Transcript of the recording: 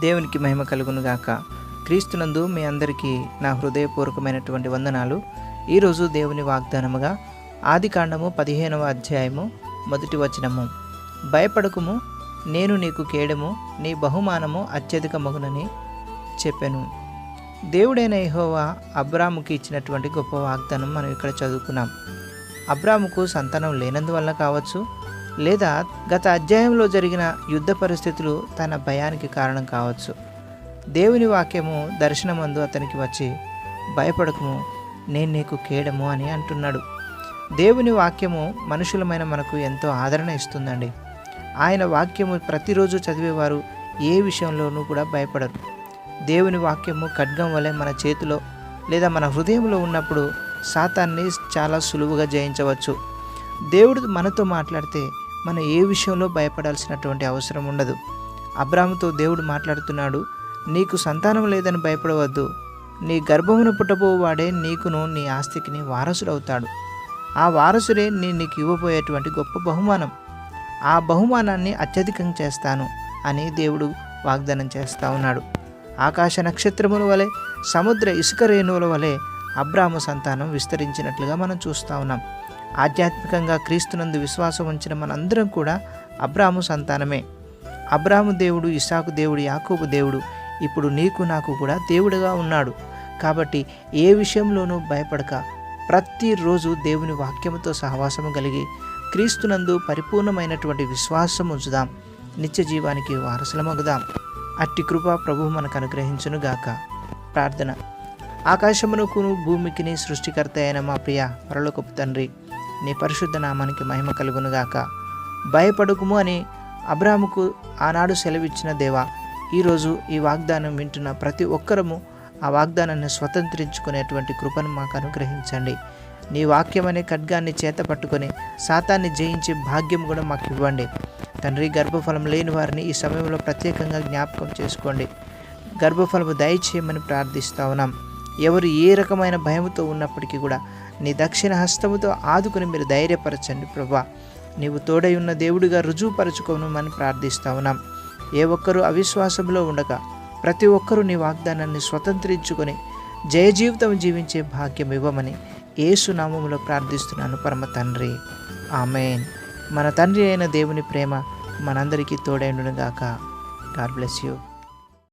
దేవునికి మహిమ కలుగును గాక క్రీస్తునందు మీ అందరికీ నా హృదయపూర్వకమైనటువంటి వందనాలు. ఈరోజు దేవుని వాగ్దానముగా ఆది కాండము పదిహేనవ అధ్యాయము మొదటి వచనము. భయపడకుము నేను నీకు కేడము నీ బహుమానము అత్యధిక మగునని చెప్పాను. దేవుడైన యహోవా అబ్రాముకి ఇచ్చినటువంటి గొప్ప వాగ్దానం మనం ఇక్కడ చదువుకున్నాం. అబ్రాముకు సంతానం లేనందువల్ల కావచ్చు లేదా గత అధ్యాయంలో జరిగిన యుద్ధ పరిస్థితులు తన భయానికి కారణం కావచ్చు. దేవుని వాక్యము దర్శనమందు అతనికి వచ్చి భయపడకము నేను నీకు కేడము అని అంటున్నాడు. దేవుని వాక్యము మనుషులమైన మనకు ఎంతో ఆదరణ ఇస్తుందండి. ఆయన వాక్యము ప్రతిరోజు చదివేవారు ఏ విషయంలోనూ కూడా భయపడరు. దేవుని వాక్యము ఖడ్గం వలె మన చేతిలో లేదా మన హృదయంలో ఉన్నప్పుడు సాతాన్ని చాలా సులువుగా జయించవచ్చు. దేవుడు మనతో మాట్లాడితే మనం ఏ విషయంలో భయపడాల్సినటువంటి అవసరం ఉండదు. అబ్రాహ్మతో దేవుడు మాట్లాడుతున్నాడు నీకు సంతానం లేదని భయపడవద్దు. నీ గర్భమున పుట్టబోవాడే నీకును నీ ఆస్తికిని వారసుడవుతాడు. ఆ వారసుడే నేను నీకు ఇవ్వబోయేటువంటి గొప్ప బహుమానం. ఆ బహుమానాన్ని అత్యధికం చేస్తాను అని దేవుడు వాగ్దానం చేస్తూ ఉన్నాడు. ఆకాశ నక్షత్రముల వలె సముద్ర ఇసుక రేణువుల వలె అబ్రాము సంతానం విస్తరించినట్లుగా మనం చూస్తూ ఉన్నాం. ఆధ్యాత్మికంగా క్రీస్తునందు విశ్వాసం ఉంచిన మనందరం కూడా అబ్రాము సంతానమే. అబ్రాహము దేవుడు ఇసాకు దేవుడు యాకోబు దేవుడు ఇప్పుడు నీకు నాకు కూడా దేవుడుగా ఉన్నాడు. కాబట్టి ఏ విషయంలోనూ భయపడక. ప్రతిరోజు దేవుని వాక్యముతో సహవాసము కలిగి క్రీస్తునందు పరిపూర్ణమైనటువంటి విశ్వాసం ఉంచుదాం. నిత్య జీవానికి వారసులమగుదాం. అట్టి కృప ప్రభు మనకు అనుగ్రహించునుగాక ప్రార్థన. ఆకాశమునకును భూమికిని సృష్టికర్త అయిన మా ప్రియ పరలోకపు తండ్రి నీ పరిశుద్ధ నామానికి మహిమ కలుగునుగాక. భయపడకుము అని అబ్రాహముకు ఆనాడు సెలవిచ్చిన దేవా ఈరోజు ఈ వాగ్దానం వింటున్న ప్రతి ఒక్కరము ఆ వాగ్దానాన్ని స్వతంత్రించుకునేటువంటి కృపను మాకు అనుగ్రహించండి. నీ వాక్యం అనే ఖడ్గాన్ని చేత పట్టుకొని సాతాన్ని జయించే భాగ్యం కూడా మాకు ఇవ్వండి. తండ్రి గర్భఫలం లేని వారిని ఈ సమయంలో ప్రత్యేకంగా జ్ఞాపకం చేసుకోండి. గర్భఫలము దయచేయమని ప్రార్థిస్తా ఉన్నాం. ఎవరు ఏ రకమైన భయముతో ఉన్నప్పటికీ కూడా నీ దక్షిణ హస్తముతో ఆదుకుని మీరు ధైర్యపరచండి ప్రభా. నీవు తోడై ఉన్న దేవుడిగా రుజువుపరచుకోమని ప్రార్థిస్తా ఉన్నాం. ఏ ఒక్కరూ అవిశ్వాసంలో ఉండగా ప్రతి ఒక్కరూ నీ వాగ్దానాన్ని స్వతంత్రించుకొని జయ జీవితం జీవించే భాగ్యం ఇవ్వమని ఏసునామములో ప్రార్థిస్తున్నాను పరమ తండ్రి. ఆమెన్. మన తండ్రి అయిన దేవుని ప్రేమ మనందరికీ తోడైండుగాక గాడ్ బ్లెస్ యూ.